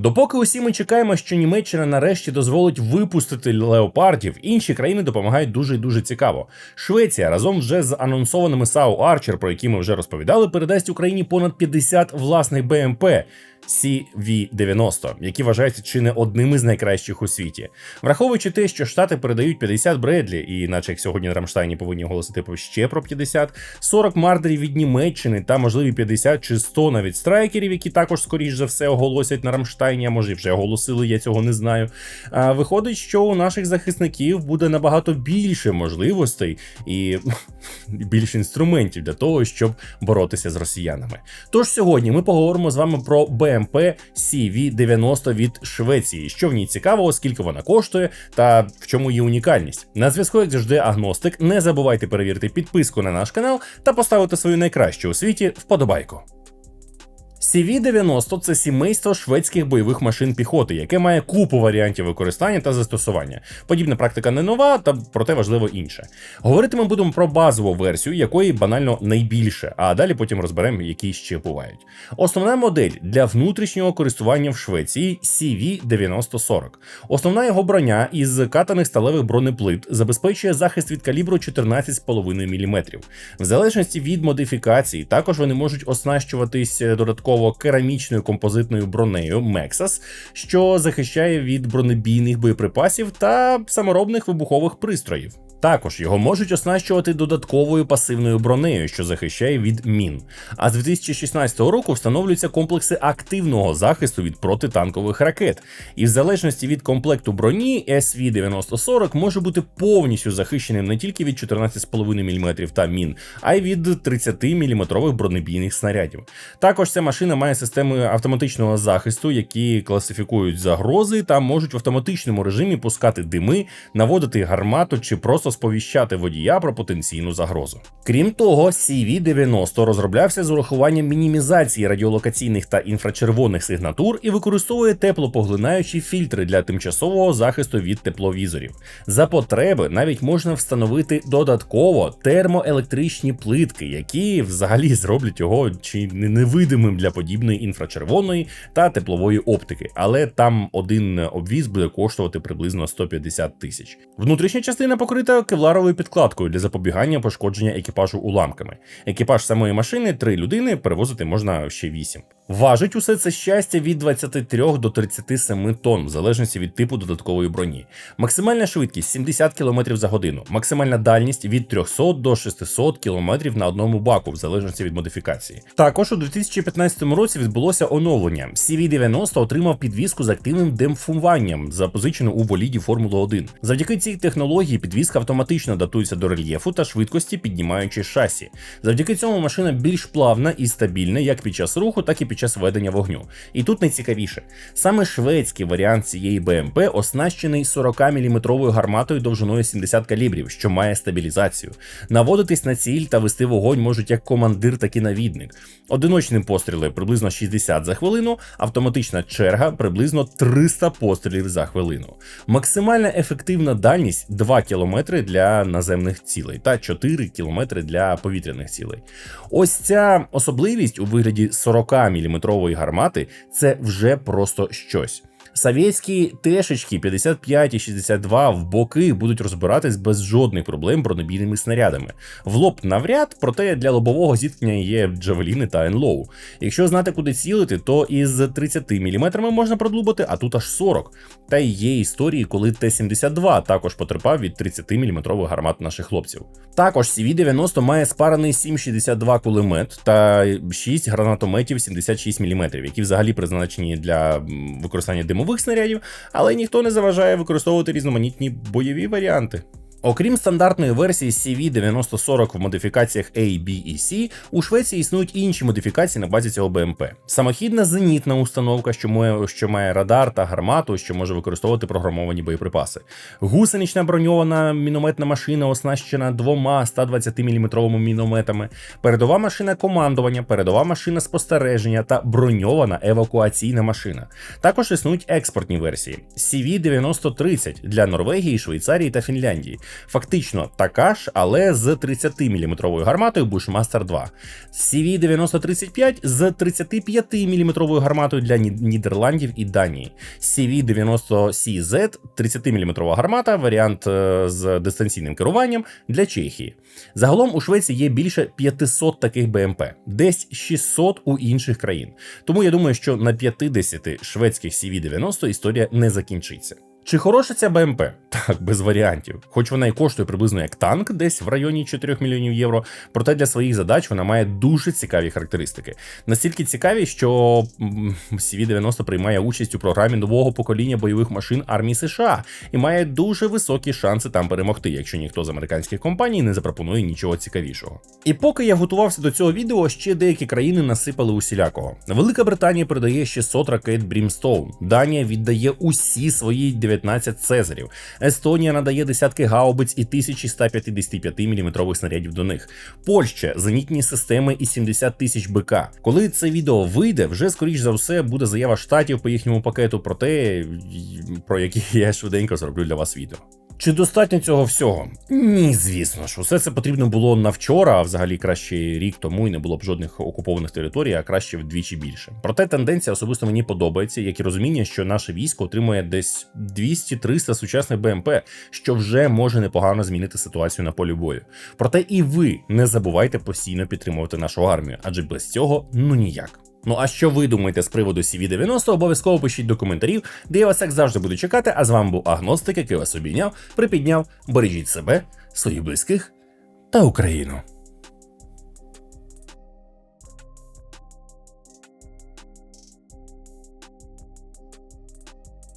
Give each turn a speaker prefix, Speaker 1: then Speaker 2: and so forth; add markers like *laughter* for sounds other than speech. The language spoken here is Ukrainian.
Speaker 1: Допоки усі ми чекаємо, що Німеччина нарешті дозволить випустити леопардів, інші країни допомагають дуже і дуже цікаво. Швеція разом вже з анонсованими САУ Арчер, про які ми вже розповідали, передасть Україні понад 50 власних БМП. CV-90, які вважаються чи не одним із найкращих у світі, враховуючи те, що штати передають 50 Бредлі, і наче як сьогодні на Рамштайні повинні оголосити ще про 50, 40 мардерів від Німеччини та можливі 50 чи 100 навіть страйкерів, які також скоріш за все оголосять на Рамштайні, а може вже оголосили, я цього не знаю. А виходить, що у наших захисників буде набагато більше можливостей і *laughs* більше інструментів для того, щоб боротися з росіянами. Тож сьогодні ми поговоримо з вами про БМП CV-90 від Швеції, що в ній цікаво, скільки вона коштує та в чому її унікальність. На зв'язку, як завжди, агностик. Не забувайте перевірити підписку на наш канал та поставити свою найкращу у світі вподобайку. CV-90 – це сімейство шведських бойових машин піхоти, яке має купу варіантів використання та застосування. Подібна практика не нова, та проте важливо інше. Говорити ми будемо про базову версію, якої банально найбільше, а далі потім розберемо, які ще бувають. Основна модель для внутрішнього користування в Швеції CV-9040. Основна його броня із катаних сталевих бронеплит забезпечує захист від калібру 14,5 мм. В залежності від модифікації, також вони можуть оснащуватись додатково керамічною композитною бронею Мексас, що захищає від бронебійних боєприпасів та саморобних вибухових пристроїв. Також його можуть оснащувати додатковою пасивною бронею, що захищає від мін. А з 2016 року встановлюються комплекси активного захисту від протитанкових ракет. І в залежності від комплекту броні, SV-9040 може бути повністю захищеним не тільки від 14,5 мм та мін, а й від 30 мм бронебійних снарядів. Також ця машина має системи автоматичного захисту, які класифікують загрози та можуть в автоматичному режимі пускати дими, наводити гармату чи просто сповіщати водія про потенційну загрозу. Крім того, CV-90 розроблявся з урахуванням мінімізації радіолокаційних та інфрачервоних сигнатур і використовує теплопоглинаючі фільтри для тимчасового захисту від тепловізорів. За потреби навіть можна встановити додатково термоелектричні плитки, які взагалі зроблять його чи невидимим для подібної інфрачервоної та теплової оптики, але там один обвіз буде коштувати приблизно 150 тисяч. Внутрішня частина покрита кевларовою підкладкою для запобігання пошкодження екіпажу уламками. Екіпаж самої машини три людини перевозити можна ще вісім. Важить усе це щастя від 23 до 37 тонн, в залежності від типу додаткової броні. Максимальна швидкість 70 км за годину, максимальна дальність від 300 до 600 км на одному баку, в залежності від модифікації. Також у 2015 році відбулося оновлення. CV-90 отримав підвіску з активним демпфуванням, запозичену у боліді Формули 1. Завдяки цій технології підвіска автоматично датується до рельєфу та швидкості, піднімаючи шасі. Завдяки цьому машина більш плавна і стабільна як під час руху, так і під час ведення вогню. І тут найцікавіше, саме шведський варіант цієї БМП оснащений 40-мм гарматою довжиною 70 калібрів, що має стабілізацію. Наводитись на ціль та вести вогонь можуть як командир, так і навідник. Одиночні постріли приблизно 60 за хвилину, автоматична черга приблизно 300 пострілів за хвилину. Максимальна ефективна дальність 2 км для наземних цілей та 4 км для повітряних цілей. Ось ця особливість у вигляді 40 мм гармати це вже просто щось. Савєцькі тешечки 55 і 62 в боки будуть розбиратись без жодних проблем бронебійними снарядами. В лоб навряд, проте для лобового зіткнення є джавеліни та енлоу. Якщо знати, куди цілити, то із 30 мм можна продлубати, а тут аж 40. Та й є історії, коли Т-72 також потерпав від 30-мм гармат наших хлопців. Також CV-90 має спарений 7,62 кулемет та 6 гранатометів 76 мм, які взагалі призначені для використання димових снарядів, але ніхто не заважає використовувати різноманітні бойові варіанти. Окрім стандартної версії CV9040 в модифікаціях A, B і C, у Швеції існують інші модифікації на базі цього БМП. Самохідна зенітна установка, що має, що має радар та гармату, що може використовувати програмовані боєприпаси. Гусенична броньована мінометна машина, оснащена двома 120-мм мінометами, передова машина командування, передова машина спостереження та броньована евакуаційна машина. Також існують експортні версії CV9030 для Норвегії, Швейцарії та Фінляндії. Фактично така ж, але з 30-мм гарматою Bushmaster 2. CV-9035 з 35-мм гарматою для Нідерландів і Данії. CV-90CZ 30-мм гармата, варіант е, з дистанційним керуванням для Чехії. Загалом у Швеції є більше 500 таких БМП, десь 600 у інших країн. Тому я думаю, що на 50 шведських CV-90 історія не закінчиться. Чи хороша ця БМП? Так, без варіантів. Хоч вона і коштує приблизно як танк, десь в районі 4 мільйонів євро, проте для своїх задач вона має дуже цікаві характеристики. Настільки цікаві, що м, CV-90 приймає участь у програмі нового покоління бойових машин армії США і має дуже високі шанси там перемогти, якщо ніхто з американських компаній не запропонує нічого цікавішого. І поки я готувався до цього відео, ще деякі країни насипали усілякого. Велика Британія передає 600 ракет Brimstone, Данія віддає усі свої 19 цезарів. Естонія надає десятки гаубиць і 1155 мм снарядів до них. Польща зенітні системи і 70 тисяч БК. Коли це відео вийде, вже скоріш за все буде заява штатів по їхньому пакету про те, про які я швиденько зроблю для вас відео. Чи достатньо цього всього? Ні, звісно ж, усе це потрібно було на вчора, а взагалі краще рік тому і не було б жодних окупованих територій, а краще вдвічі більше. Проте тенденція особисто мені подобається, як і розуміння, що наше військо отримує десь 200-300 сучасних БМП, що вже може непогано змінити ситуацію на полі бою. Проте і ви не забувайте постійно підтримувати нашу армію, адже без цього ну ніяк. Ну а що ви думаєте з приводу CV90, обов'язково пишіть до коментарів, де я вас як завжди буду чекати. А з вами був Агностик, який вас обійняв, припідняв, бережіть себе, своїх близьких та Україну.